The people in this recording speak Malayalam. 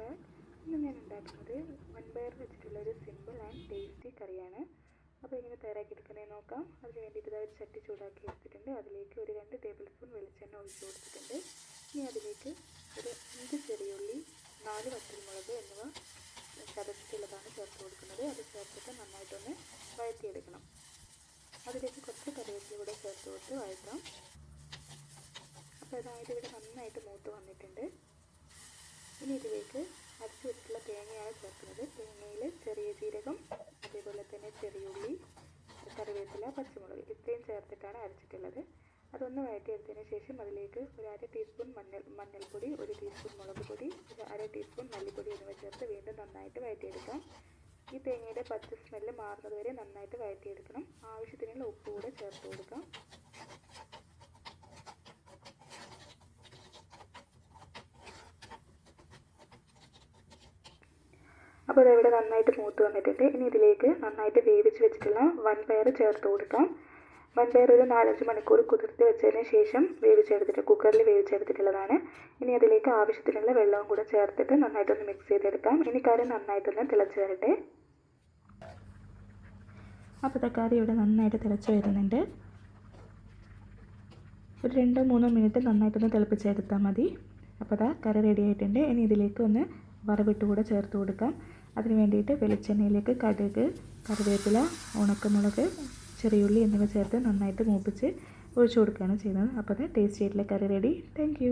ബാക്ക് ഇന്ന് ഞാൻ ഉണ്ടാക്കുന്നത് വൻപയർ വെച്ചിട്ടുള്ള ഒരു സിമ്പിൾ ആൻഡ് ടേസ്റ്റി കറിയാണ്. അപ്പോൾ എങ്ങനെ തയ്യാറാക്കി എടുക്കുന്നതെന്ന് നോക്കാം. അതിന് വേണ്ടിയിട്ട് ഒരു ചട്ടി ചൂടാക്കി എടുത്തിട്ടുണ്ട്. അതിലേക്ക് ഒരു രണ്ട് ടേബിൾ സ്പൂൺ വെളിച്ചെണ്ണ ഒഴിച്ചു കൊടുത്തിട്ടുണ്ട്. ഇനി അതിലേക്ക് ഒരു അഞ്ച് ചെറിയുള്ളി നാല് വറ്റൽമുളക് എന്നിവ ചതച്ചിട്ടുള്ളതാണ് ചേർത്ത് കൊടുക്കുന്നത്. അത് ചേർത്തിട്ട് നന്നായിട്ടൊന്ന് വഴറ്റിയെടുക്കണം. അതിലേക്ക് കുറച്ച് കറിവേപ്പില കൂടെ ചേർത്ത് കൊടുത്ത് വഴറ്റാം. അപ്പോൾ അതായത് ഇവിടെ നന്നായിട്ട് മൂത്ത് വന്നിട്ടുണ്ട്. തന്നെ ചെറിയുള്ളി കറിവേപ്പില പച്ചമുളക് ഇത്രയും ചേർത്തിട്ടാണ് അരച്ചിട്ടുള്ളത്. അതൊന്ന് വഴറ്റിയെടുത്തതിന് ശേഷം അതിലേക്ക് ഒരു അര ടീസ്പൂൺ മഞ്ഞൾ മഞ്ഞൾപ്പൊടി ഒരു ടീസ്പൂൺ മുളക് പൊടി ഒരു അര ടീസ്പൂൺ മല്ലിപ്പൊടി എന്നിവ ചേർത്ത് വീണ്ടും നന്നായിട്ട് വഴറ്റിയെടുക്കാം. ഈ തേങ്ങയുടെ പച്ച സ്മെല്ല് മാറുന്നത് വരെ നന്നായിട്ട് വഴറ്റിയെടുക്കണം. ആവശ്യത്തിനുള്ള ഉപ്പ് കൂടെ ചേർത്ത് കൊടുക്കാം അപ്പോൾ ഇതിവിടെ നന്നായിട്ട് മൂത്ത് വന്നിട്ടുണ്ട്. ഇനി ഇതിലേക്ക് നന്നായിട്ട് വേവിച്ച് വെച്ചിട്ടുള്ള വൻപയർ ചേർത്ത് കൊടുക്കാം. വൻപയർ ഒരു നാലഞ്ച് മണിക്കൂർ കുതിർത്ത് വെച്ചതിന് ശേഷം വേവിച്ചെടുത്തിട്ട് കുക്കറിൽ വേവിച്ചെടുത്തിട്ടുള്ളതാണ്. ഇനി അതിലേക്ക് ആവശ്യത്തിനുള്ള വെള്ളവും കൂടെ ചേർത്തിട്ട് നന്നായിട്ടൊന്ന് മിക്സ് ചെയ്തെടുക്കാം. ഇനി കറി നന്നായിട്ടൊന്ന് തിളച്ച് വരട്ടെ. അപ്പോൾ തക്കാളി ഇവിടെ നന്നായിട്ട് തിളച്ച് വരുന്നുണ്ട്. ഒരു രണ്ടോ മൂന്നോ മിനിറ്റ് നന്നായിട്ടൊന്ന് തിളപ്പിച്ചെടുത്താൽ മതി. അപ്പോൾ അതാ കറി റെഡി ആയിട്ടുണ്ട്. ഇനി ഇതിലേക്ക് ഒന്ന് വറവിട്ട് കൂടെ ചേർത്ത് കൊടുക്കാം. അതിന് വേണ്ടിയിട്ട് വെളിച്ചെണ്ണയിലേക്ക് കടുക് കറിവേപ്പില ഉണക്കമുളക് ചെറിയുള്ളി എന്നിവ ചേർത്ത് നന്നായിട്ട് മൂപ്പിച്ച് ഒഴിച്ചു കൊടുക്കുകയാണ് ചെയ്യുന്നത്. അപ്പോൾ അത് ടേസ്റ്റി ആയിട്ടുള്ള കറി റെഡി താങ്ക്